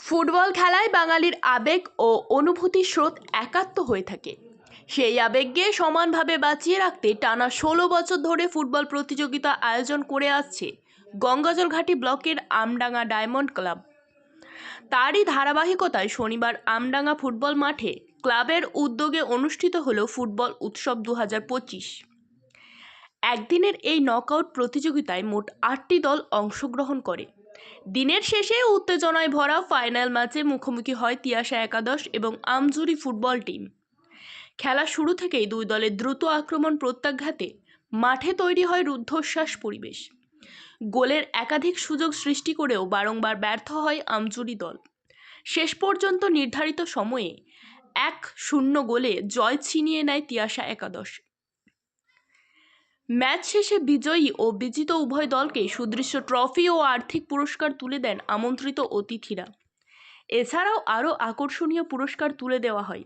Football খেলায় বাঙালির আবেগ ও অনুভূতির স্রোত একাত্ম হয়ে থাকে। সেই আবেগকে সমানভাবে বাঁচিয়ে রাখতে টানা ষোলো বছর ধরে ফুটবল প্রতিযোগিতা আয়োজন করে আসছে গঙ্গাজলঘাটি ব্লকের আমডাঙ্গা ডায়মন্ড ক্লাব। তারই ধারাবাহিকতায় শনিবার আমডাঙ্গা ফুটবল মাঠে ক্লাবের উদ্যোগে অনুষ্ঠিত হলো ফুটবল উৎসব দু হাজার পঁচিশ। একদিনের এই নকআউট প্রতিযোগিতায় মোট আটটি দল অংশগ্রহণ করে। দিনের শেষে উত্তেজনায় ভরা ফাইনাল ম্যাচে মুখোমুখি হয় তিয়াশা একাদশ এবং আমজুরি ফুটবল টিম। খেলা শুরু থেকেই দুই দলের দ্রুত আক্রমণ প্রত্যাঘাতে মাঠে তৈরি হয় রুদ্ধশ্বাস পরিবেশ। গোলের একাধিক সুযোগ সৃষ্টি করেও বারংবার ব্যর্থ হয় আমজুরি দল। শেষ পর্যন্ত নির্ধারিত সময়ে এক শূন্য গোলে জয় ছিনিয়ে নেয় তিয়াশা একাদশ। ম্যাচ শেষে বিজয়ী ও বিজিত উভয় দলকে সুদৃশ্য ট্রফি ও আর্থিক পুরস্কার তুলে দেন আমন্ত্রিত অতিথিরা। এছাড়াও আরও আকর্ষণীয় পুরস্কার তুলে দেওয়া হয়।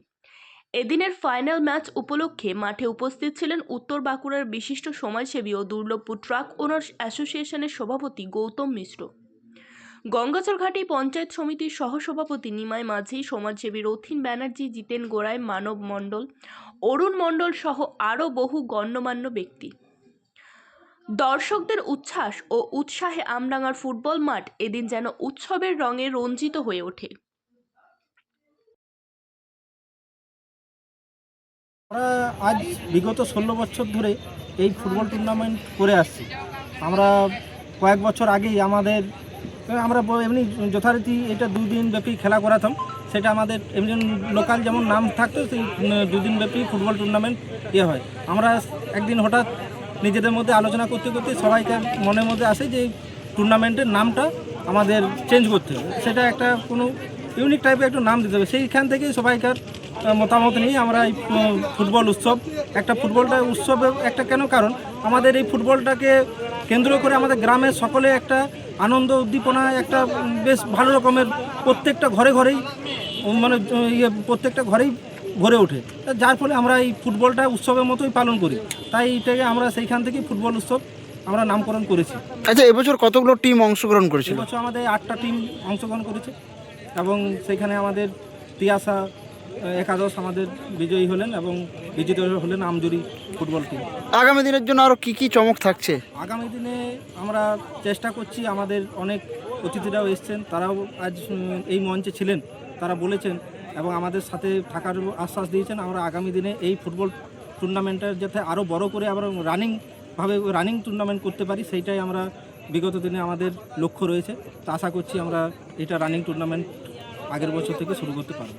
এদিনের ফাইনাল ম্যাচ উপলক্ষে মাঠে উপস্থিত ছিলেন উত্তর বাঁকুড়ার বিশিষ্ট সমাজসেবী ও দুর্লভপুর ট্রাক ওনার্স অ্যাসোসিয়েশনের সভাপতি গৌতম মিশ্র। গঙ্গাচরঘাটি পঞ্চায়েত সমিতির সহসভাপতি নিমাই মাঝি, সমাজসেবী রথিন ব্যানার্জি, জিতেন গোড়ায় মানব মণ্ডল, অরুণ মণ্ডল সহ আরও বহু গণ্যমান্য ব্যক্তি। দর্শকদের উচ্ছ্বাস ও উৎসাহে আমডাঙ্গার ফুটবল মাঠ এদিন যেন উৎসবের রঙে রঞ্জিত হয়ে ওঠে। আমরা আজ বিগত ষোলো বছর ধরে এই ফুটবল টুর্নামেন্ট করে আসছি। আমরা কয়েক বছর আগেই আমাদের, আমরা এমনি যথারীতি এটা দুদিন ব্যাপী খেলা করাতাম। সেটা আমাদের এমনি লোকাল যেমন নাম থাকতো, সেই দুদিন ব্যাপী ফুটবল টুর্নামেন্ট ইয়ে হয়। আমরা একদিন হঠাৎ নিজেদের মধ্যে আলোচনা করতে করতে সবাইকার মনের মধ্যে আসে যে টুর্নামেন্টের নামটা আমাদের চেঞ্জ করতে হবে। সেটা একটা কোনো ইউনিক টাইপের একটু নাম দিতে হবে। সেইখান থেকেই সবাইকার মতামত নিয়ে আমরা এই ফুটবল উৎসব, একটা ফুটবলটা উৎসবের একটা কেন কারণ? আমাদের এই ফুটবলটাকে কেন্দ্র করে আমাদের গ্রামের সকলে একটা আনন্দ, উদ্দীপনা, একটা বেশ ভালো রকমের প্রত্যেকটা ঘরে ঘরেই মানে ইয়ে প্রত্যেকটা ঘরেই ভরে ওঠে। যার ফলে আমরা এই ফুটবলটা উৎসবের মতোই পালন করি। তাই এইটাকে আমরা সেইখান থেকেই ফুটবল উৎসব আমরা নামকরণ করেছি। আচ্ছা এবছর কতগুলো টিম অংশগ্রহণ করেছিল? এবছর আমাদের আটটা টিম অংশগ্রহণ করেছে এবং সেখানে আমাদের তিয়াসা একাদশ আমাদের বিজয়ী হলেন এবং বিজিত হলেন আমজুরি ফুটবল টিম। আগামী দিনের জন্য আরও কি কি চমক থাকছে? আগামী দিনে আমরা চেষ্টা করছি আমাদের অনেক অতিথিরাও এসছেন তারাও আজ এই মঞ্চে ছিলেন। তারা বলেছেন এবং আমাদের সাথে থাকার আশ্বাস দিয়েছেন। আমরা আগামী দিনে এই ফুটবল টুর্নামেন্টের যাতে আরও বড় করে আমরা রানিংভাবে রানিং টুর্নামেন্ট করতে পারি, সেইটাই আমরা বিগত দিনে আমাদের লক্ষ্য রয়েছে। তা আশা করছি আমরা এটা রানিং টুর্নামেন্ট আগের বছর থেকে শুরু করতে পারব।